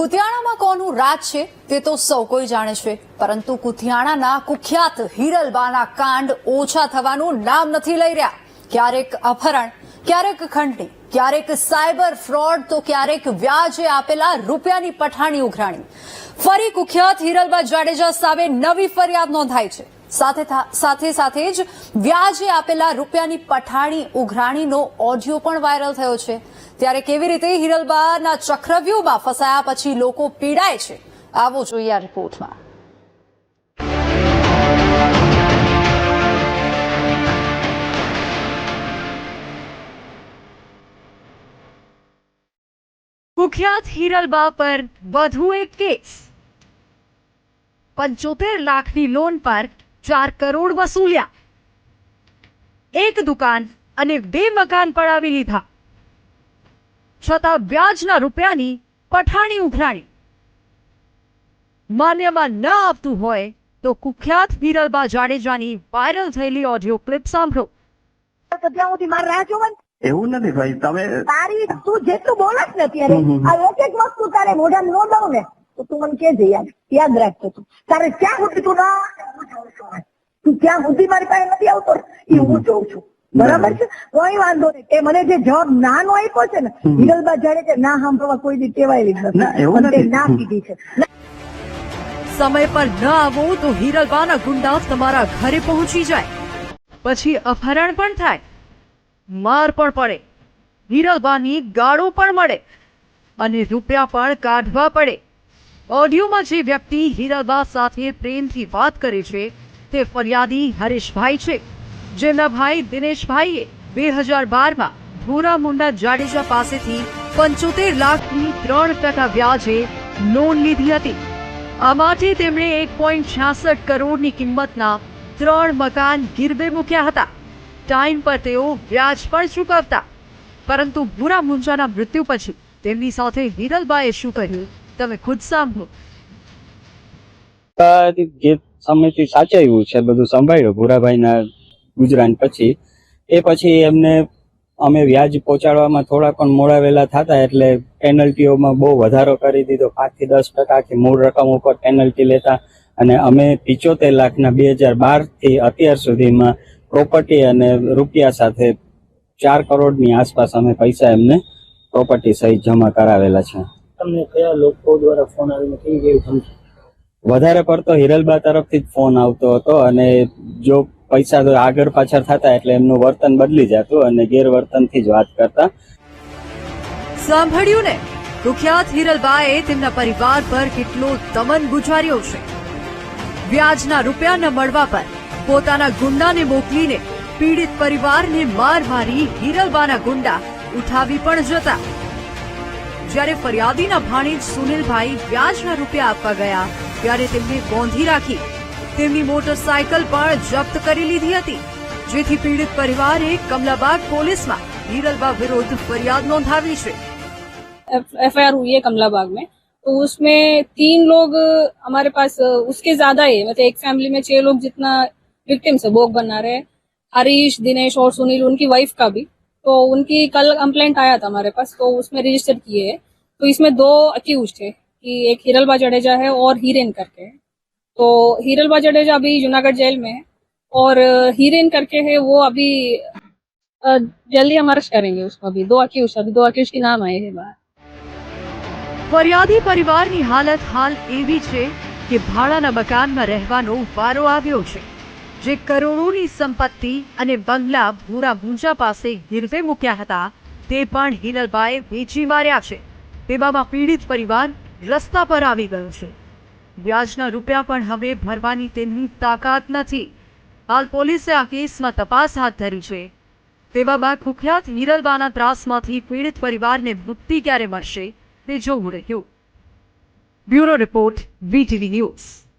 કુતિયાણામાં કોનું રાજ છે તે તો સૌ કોઈ જાણે છે, પરંતુ કુતિયાણાના કુખ્યાત હિરલબાના કાંડ ઓછા થવાનું નામ નથી લઈ રહ્યા. ક્યારેક અપહરણ, ક્યારેક ખંડણી, ક્યારેક સાયબર ફ્રોડ, તો ક્યારેક વ્યાજે આપેલા રૂપિયાની પઠાણી ઉઘરાણી. ફરી કુખ્યાત હિરલબા જાડેજા સામે નવી ફરિયાદ નોંધાઈ છે. સાથે સાથે સાથે જ વ્યાજે આપેલા રૂપિયાની પઠાણી, ઉઘરાણીનો ઓડિયો પણ વાયરલ થયો છે. ત્યારે કેવી રીતે હિરલબાના ચક્રવ્યૂહમાં ફસાયા પછી લોકો પીડાય છે, આવો જોઈએ આ રિપોર્ટમાં. કુખ્યાત હિરલબા પર વધુ એક કેસ. પંચોતેર લાખની લોન પર ચાર કરોડ વસૂલ્યા. એક દુકાન અને બે મકાન પડાવી લીધા. છતાં વ્યાજના રૂપિયાની પઠાણી ઉઘરાણી. માન્યમાં ન આવતું હોય તો કુખ્યાત વિરલબા જાડેજાની વાયરલ થયેલી ઓડિયો ક્લિપ સાંભળો. એવું નથી ભાઈ તમે તારી તું જેટલું બોલસ ને અત્યારે. આ એક એક વસ્તુ તારે મોઢા નો દઉં ને. તો તું મને કહેજે યાદ યાદ રાખજો તું. તારે ક્યાં સુધી તું ના હું જોઉં છું તું ક્યાં સુધી મારી પાસે નથી આવતો? એ હું જોઉં છું. બરાબર છે? કોઈ વાંધો નહીં. તે મને જે જવાબ નાનો આપ્યો છે ને. હિરલબા જાડે છે ના સાંભળવા કોઈ દી ટેવાયેલી ના, નથી. ના કીધી છે. સમય પર ન આવો તો હિરલબાના ગુંડા તમારા ઘરે પહોંચી જાય. પછી અપહરણ પણ થાય. માર પણ પડે. હિરલબાની ગાળો પણ મળે. અને રૂપિયા પણ કાઢવા પડે. ઓડિયોમાં જે વ્યક્તિ હિરલબા સાથે પ્રેમથી વાત કરે છે, તે ફરિયાદી હરેશભાઈ છે. જેમના ભાઈ દિનેશભાઈએ બે હજાર બારમાં ભૂરા મુંડા જાડેજા પાસેથી પંચોતેર લાખની ત્રણ ટકા વ્યાજે લોન લીધી હતી. આ માટે તેમણે એક પોઈન્ટ છાસઠ કરોડની કિંમતના ત્રણ મકાન ગીરવે મૂક્યા હતા. ટાઈમ પર તેઓ વ્યાજ પણ ચૂકવતા. પરંતુ ભૂરા મુંજાના મૃત્યુ પછી તેમની સાથે હિરલબાએ શું કર્યું? તમે ખુદ સાંભળો. જે સમયથી સાચવ્યું છે, બધું સંભાળ્યું ભૂરાભાઈના ગુજરાન પછી. એ પછી એમને અમે વ્યાજ પહોંચાડવામાં થોડા પણ મોડાવેલા થતા એટલે પેનલ્ટીઓમાં બહુ વધારો કરી દીધો. પાંચથી દસ ટકા કે મૂળ રકમ ઉપર પેનલ્ટી લેતા અને અમે પિચોતેર લાખના બે હજાર બારથી અત્યાર સુધીમાં પ્રોપર્ટી અને રૂપિયા સાથે ચાર કરોડની આસપાસ અમે પૈસા એમને પ્રોપર્ટી સહિત જમા કરાવેલા છે. તમને કયા લોકો દ્વારા ફોન આવીને કેવી કેવી ધમકી વધારે પડતો હિરલબા તરફથી જ ફોન આવતો હતો અને જો પૈસા તો આગળ પાછળ થતા એટલે એમનું વર્તન બદલી જતું અને ગેરવર્તનથી જ વાત કરતા. સાંભળ્યું ને? કુખ્યાત હિરલબાએ તેમના પરિવાર પર કેટલો દમન ગુજાર્યો છે. વ્યાજના રૂપિયા ન મળવા પર પોતાના ગુંડાને મોકલીને પીડિત પરિવારને માર મારી હિરલબાના ગુંડા ઉઠાવી પણ જતા. જ્યારે ફરિયાદીના ભાણેજ સુનિલભાઈ વ્યાજના રૂપિયા આપવા ગયા ત્યારે તેમને બોંધી રાખી તેમની મોટરસાયકલ પણ જપ્ત કરી લીધી હતી જેથી પીડિત પરિવારે કમલાબાગ પોલીસમાં હિરલબા વિરુદ્ધ ફરિયાદ નોંધાવી છે एफ आई आर हुई है कमला बाग में तो उसमें तीन लोग हमारे पास उसके ज्यादा ही है मतलब एक फैमिली में छह लोग जितना विक्टिम्स है भोग बना रहे हैं हरीश दिनेश और सुनील उनकी वाइफ का भी तो उनकी कल कंप्लेंट आया था हमारे पास तो उसमें रजिस्टर किए हैं तो इसमें दो अक्यूज थे कि एक हिरलबा जडेजा है और हीरेन करके है तो हिरलबा जडेजा अभी जूनागढ़ जेल में है और हीरेन करके है वो अभी अ, जल्दी हम अरेस्ट करेंगे उसको अभी दो अक्यूज अभी दो अक्यूज के नाम आए हैं बाहर ફરિયાદી પરિવારની હાલત હાલ એવી છે કે ભાડાના મકાનમાં રહેવાનો વારો આવ્યો છે જે કરોડોની સંપત્તિ અને બંગલા ભૂરા ભૂંજા પાસે ગીરવે મૂક્યા હતા, તે પણ હિનલભાઈ વેચી માર્યા છે. તેવામાં પીડિત પરિવાર રસ્તા પર આવી ગયો છે. વ્યાજના રૂપિયા પણ હવે ભરવાની તેમની તાકાત નથી. હાલ પોલીસે આ કેસમાં તપાસ હાથ ધરી છે. તેવામાં કુખ્યાત હિરલબાના ત્રાસમાંથી પીડિત પરિવારને મુક્તિ ક્યારે મળશે, તે જોવું રહ્યું. Bureau report, VTV news.